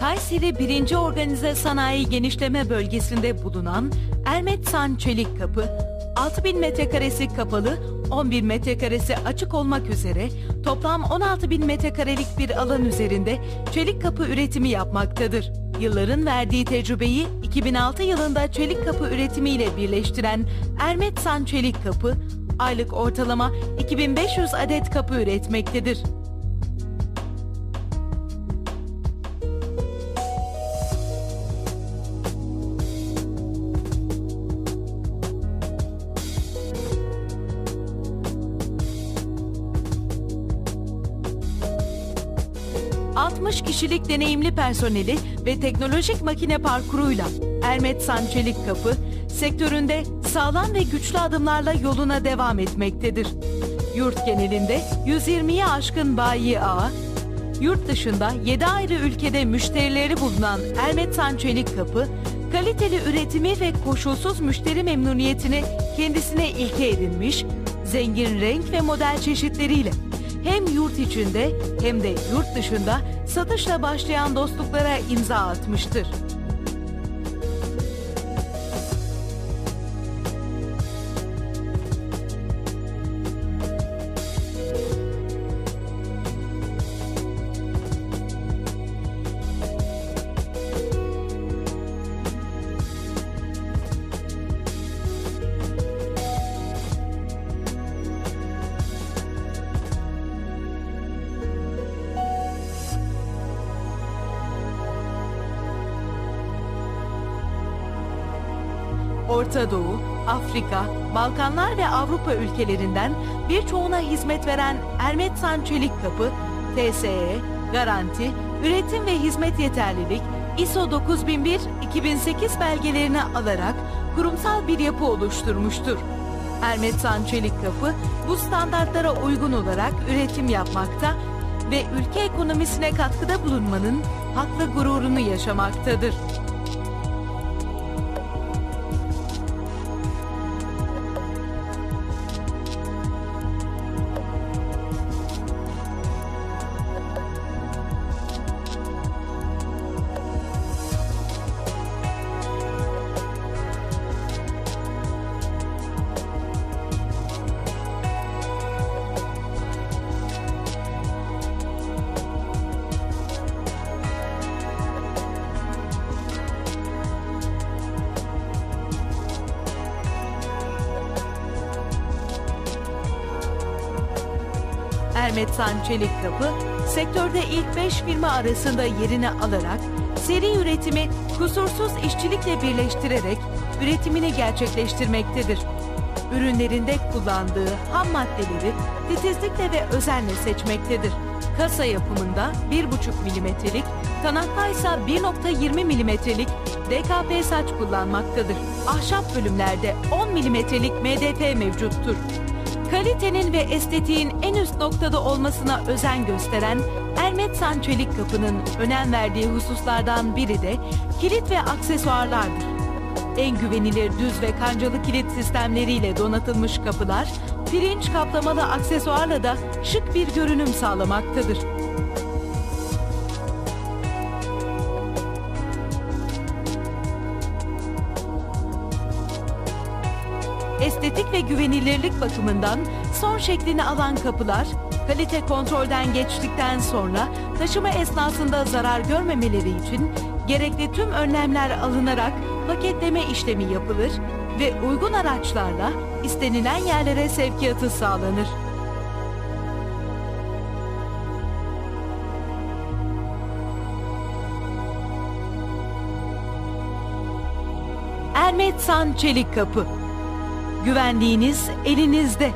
Kayseri 1. Organize Sanayi Genişleme Bölgesi'nde bulunan Ermetsan Çelik Kapı, 6000 metrekaresi kapalı, 10.000 metrekaresi açık olmak üzere toplam 16.000 metrekarelik bir alan üzerinde çelik kapı üretimi yapmaktadır. Yılların verdiği tecrübeyi 2006 yılında çelik kapı üretimiyle birleştiren Ermetsan Çelik Kapı, aylık ortalama 2500 adet kapı üretmektedir. ...60 kişilik deneyimli personeli ve teknolojik makine parkuruyla Ermet San Çelik Kapı sektöründe sağlam ve güçlü adımlarla yoluna devam etmektedir. Yurt genelinde 120'ye aşkın bayi ağı, yurt dışında 7 ayrı ülkede müşterileri bulunan Ermet San Çelik Kapı, kaliteli üretimi ve koşulsuz müşteri memnuniyetini kendisine ilke edinmiş, zengin renk ve model çeşitleriyle hem yurt içinde hem de yurt dışında satışla başlayan dostluklara imza atmıştır. Orta Doğu, Afrika, Balkanlar ve Avrupa ülkelerinden birçoğuna hizmet veren Ermetsan Çelik Kapı, TSE, garanti, üretim ve hizmet yeterlilik, ISO 9001-2008 belgelerini alarak kurumsal bir yapı oluşturmuştur. Ermetsan Çelik Kapı bu standartlara uygun olarak üretim yapmakta ve ülke ekonomisine katkıda bulunmanın haklı gururunu yaşamaktadır. Ermetsan Çelik Kapı, sektörde ilk 5 firma arasında yerini alarak seri üretimi kusursuz işçilikle birleştirerek üretimini gerçekleştirmektedir. Ürünlerinde kullandığı ham maddeleri titizlikle ve özenle seçmektedir. Kasa yapımında 1,5 milimetrelik, kanatta ise 1.20 milimetrelik DKP saç kullanmaktadır. Ahşap bölümlerde 10 milimetrelik MDF mevcuttur. Kalitenin ve estetiğin en üst noktada olmasına özen gösteren Ermetsan Çelik Kapı'nın önem verdiği hususlardan biri de kilit ve aksesuarlardır. En güvenilir düz ve kancalı kilit sistemleriyle donatılmış kapılar, pirinç kaplamalı aksesuarla da şık bir görünüm sağlamaktadır. Ve güvenilirlik bakımından son şeklini alan kapılar, kalite kontrolden geçtikten sonra taşıma esnasında zarar görmemeleri için gerekli tüm önlemler alınarak paketleme işlemi yapılır ve uygun araçlarla istenilen yerlere sevkiyatı sağlanır. Ermet San Çelik Kapı Güvenliğiniz elinizde.